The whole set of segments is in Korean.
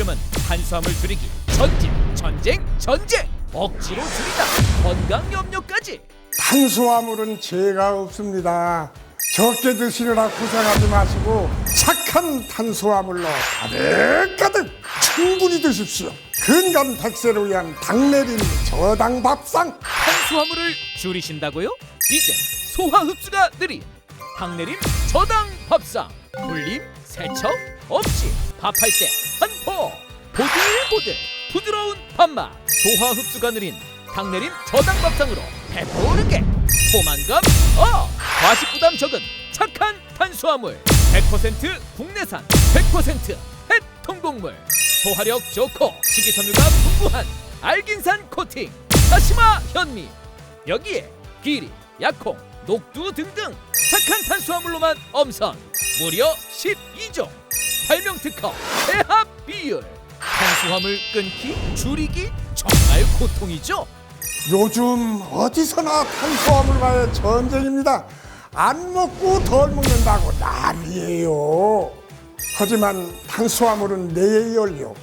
지금은 탄수화물 줄이기 전진 전쟁 전쟁 억지로 줄이다. 건강 염려까지. 탄수화물은 죄가 없습니다. 적게 드시느라 고생하지 마시고 착한 탄수화물로 가득가득 충분히 드십시오. 건강 백세를 위한 당내린 저당 밥상. 탄수화물을 줄이신다고요? 이제 소화 흡수가 느린 당내림 저당 밥상. 불림 세척 없이 밥할 때 한 포 보들보들 부드러운 밥맛 소화 흡수가 느린 당내림 저당 밥상으로 배부르게 포만감 어 과식 부담 적은 착한 탄수화물 100% 국내산 100% 해통곡물 소화력 좋고 식이섬유가 풍부한 알긴산 코팅 다시마 현미 여기에 기리, 약콩, 녹두 등등 착한 탄수화물로만 엄선 무려 12종. 발명 특허 배합 비율. 탄 수화물 끊기 줄이기 정말 고통이죠 요즘 어디서나 탄수화물과의 전쟁입니다. 안 먹고 덜 먹는다고 난리예요. 하지만 탄수화물은 뇌의 연료,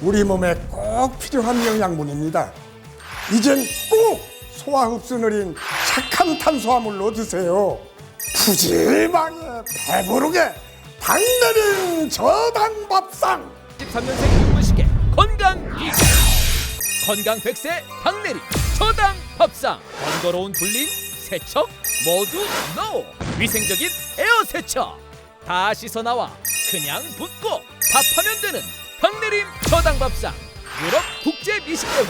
우리 몸에 꼭 필요한 영양분입니다. 이젠 꼭 소화 흡수 느린 착한 탄수화물로 드세요. 푸짐하게 배부르게 당 내린 저당 밥상. 13년생 윤문식의 건강 기술 건강 백세 당내리 저당 밥상. 번거로운 불림 세척 모두 NO 위생적인 에어 세척. 다 씻어 나와 그냥 붓고 밥하면 되는 당내림 저당 밥상. 유럽 국제 미식대회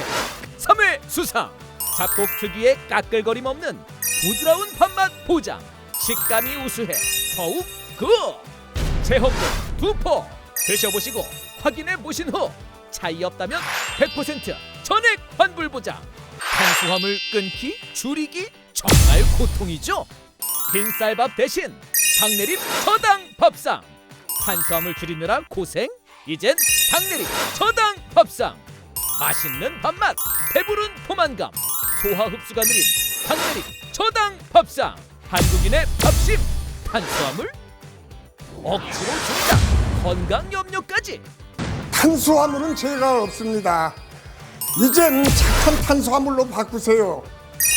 3회 수상. 잡곡 특유의 까끌거림 없는 부드러운 밥맛 보장. 식감이 우수해 더욱 굿 재홍보 두포. 드셔보시고 확인해 보신 후 차이 없다면 100% 전액 환불 보장. 탄수화물 끊기 줄이기 정말 고통이죠. 흰쌀밥 대신 당내림 저당 밥상. 탄수화물 줄이느라 고생 이젠 당내림 저당 밥상. 맛있는 밥맛 배부른 포만감 소화 흡수가 느린 당내림 저당 밥상. 한국인의 밥심 탄수화물 억지로 줄이다 건강 염려까지 탄수화물은 죄가 없습니다. 이젠 착한 탄수화물로 바꾸세요.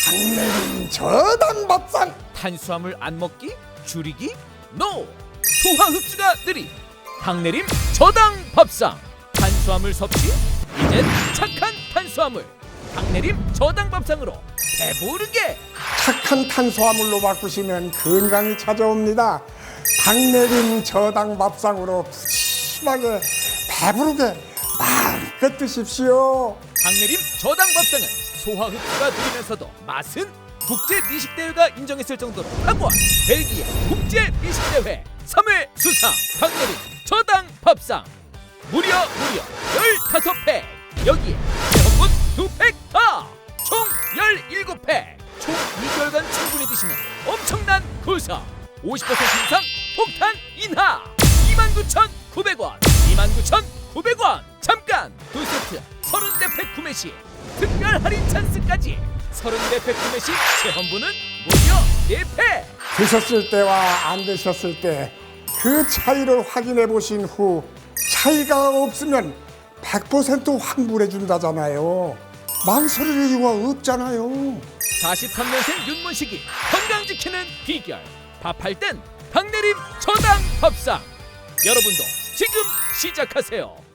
당내린 저당 밥상. 탄수화물 안 먹기 줄이기 NO 소화 흡수가 느린 당내림 저당 밥상 탄수화물 섭취 이젠 착한 탄수화물 당내림 저당 밥상으로 배부르게 착한 탄수화물로 바꾸시면 건강이 찾아옵니다. 당내린 저당 밥상으로 푸짐하게 배부르게 마음껏 드십시오. 당내림 저당 밥상은 소화 흡수가 느리면서도 맛은 국제 미식 대회가 인정했을 정도로 탁월한 벨기에 국제 미식 대회 3회 수상 당내림 저당 밥상. 무려 무려 15팩. 여기에 대형분 2팩 다총 17팩. 총 2개월간 충분히 드시는 엄청난 구성. 50% 이상 폭탄 인하. 29,900원 29,900원. 잠깐! 두 세트 30대팩 구매 시 특별 할인 찬스까지. 30대팩 구매 시 체험분은 무려 4팩 드셨을 때와 안 드셨을 때 그 차이를 확인해 보신 후 차이가 없으면 100% 환불해 준다잖아요. 망설일 이유가 없잖아요. 43년생 윤문식이 건강 지키는 비결. 밥할 땐 당내림 저당 밥상. 여러분도 지금 시작하세요